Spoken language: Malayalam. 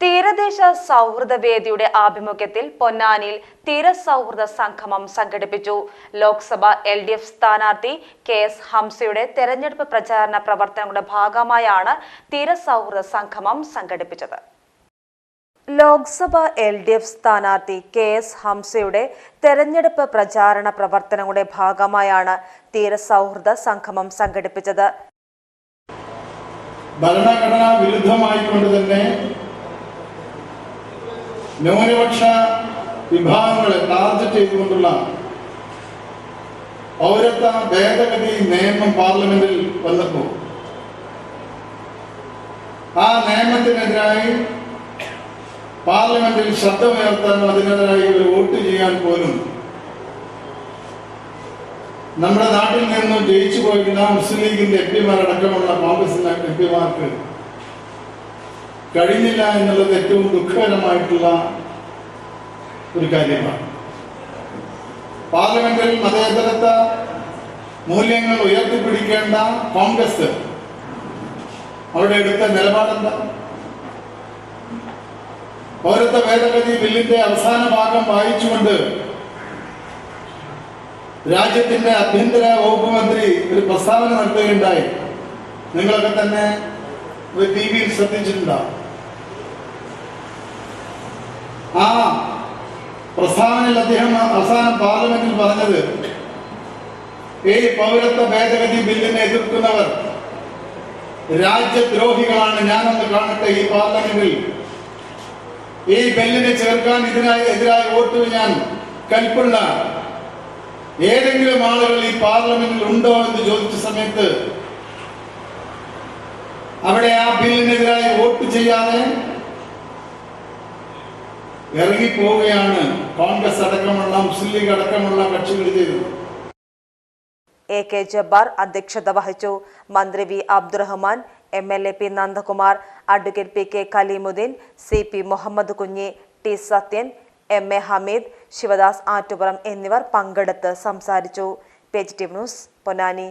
തീരദേശ സൗഹൃദ വേദിയുടെ ആഭിമുഖ്യത്തിൽ പൊന്നാനിയിൽ തീരസൗഹൃദ സംഗമം സംഘടിപ്പിച്ചു. ലോക്സഭ എൽ ഡി എഫ് സ്ഥാനാർത്ഥി കെ എസ് ഹംസയുടെ തെരഞ്ഞെടുപ്പ് പ്രചാരണ പ്രവർത്തനങ്ങളുടെ ഭാഗമായാണ് തീരസൗഹൃദ സംഗമം സംഘടിപ്പിച്ചത്. ലോക്സഭ എൽ ഡി എഫ് സ്ഥാനാർത്ഥി കെ എസ് ഹംസയുടെ തെരഞ്ഞെടുപ്പ് പ്രചാരണ പ്രവർത്തനങ്ങളുടെ ഭാഗമായാണ് തീരസൗഹൃദ സംഗമം സംഘടിപ്പിച്ചത്. ഭരണഘടനാ വിരുദ്ധമായിക്കൊണ്ട് തന്നെ ന്യൂനപക്ഷ വിഭാഗങ്ങളെ ടാർഗറ്റ് ചെയ്തുകൊണ്ടുള്ള പൗരത്വ ഭേദഗതി നിയമം പാർലമെന്റിൽ വന്നപ്പോൾ ആ നിയമത്തിനെതിരായി പാർലമെന്റിൽ ശബ്ദമുയർത്താനും അതിനെതിരായി ഒരു വോട്ട് ചെയ്യാൻ പോലും നമ്മുടെ നാട്ടിൽ നിന്നും ജയിച്ചു പോയിരുന്ന മുസ്ലിം ലീഗിന്റെ എം പിമാരടക്കമുള്ള കോൺഗ്രസിന്റെ എം പിമാർക്ക് കഴിഞ്ഞില്ല എന്നുള്ളത് ഏറ്റവും ദുഃഖകരമായിട്ടുള്ള ഒരു കാര്യമാണ്. പാർലമെന്റിൽ മതേതരത്വ മൂല്യങ്ങൾ ഉയർത്തിപ്പിടിക്കേണ്ട കോൺഗ്രസ് അവരുടെ എടുത്ത നിലപാടെന്താ? പൗരത്വ ഭേദഗതി ബില്ലിന്റെ അവസാന ഭാഗം വായിച്ചുകൊണ്ട് രാജ്യത്തിന്റെ ആഭ്യന്തര വകുപ്പ് മന്ത്രി ഒരു പ്രസ്താവന നടത്തുകയുണ്ടായി. നിങ്ങളൊക്കെ തന്നെ ടി വിയിൽ ശ്രദ്ധിച്ചിട്ടുണ്ടാവും. ആ പ്രസ്താവനയിൽ അദ്ദേഹം അവസാനം പാർലമെന്റിൽ പറഞ്ഞത് ഈ പൗരത്വ ഭേദഗതി ബില്ലിനെ എതിർക്കുന്നവർ രാജ്യദ്രോഹികളാണ്. ഞാനൊന്ന് കാണട്ടെ ഈ പാർലമെന്റിൽ. ഈ ബില്ലിനെ ചേർക്കാൻ ഇതിനായി എതിരായി വോട്ട് ഞാൻ കൽപ്പുള്ള ഏതെങ്കിലും ആളുകൾ ഈ പാർലമെന്റിൽ ഉണ്ടോ എന്ന് ചോദിച്ച സമയത്ത് അവിടെ ആ ബില്ലിനെതിരായി വോട്ട് ചെയ്യാതെ ഇറങ്ങിപ്പോവുകയാണ് കോൺഗ്രസ് അടക്കമുള്ള മുസ്ലിം ലീഗ് അടക്കമുള്ള കക്ഷികൾ ചെയ്തത്. എ കെ ജബ്ബാർ അധ്യക്ഷത വഹിച്ചു. മന്ത്രി V Abdurahman M L A P Nandakumar advocate P K Kaleemuddeen C P Muhammad Kunhi T Sathyan M A Hameed Sivadas Attupuram എന്നിവർ പങ്കെടുത്ത് സംസാരിച്ചു. Page T news Ponnani.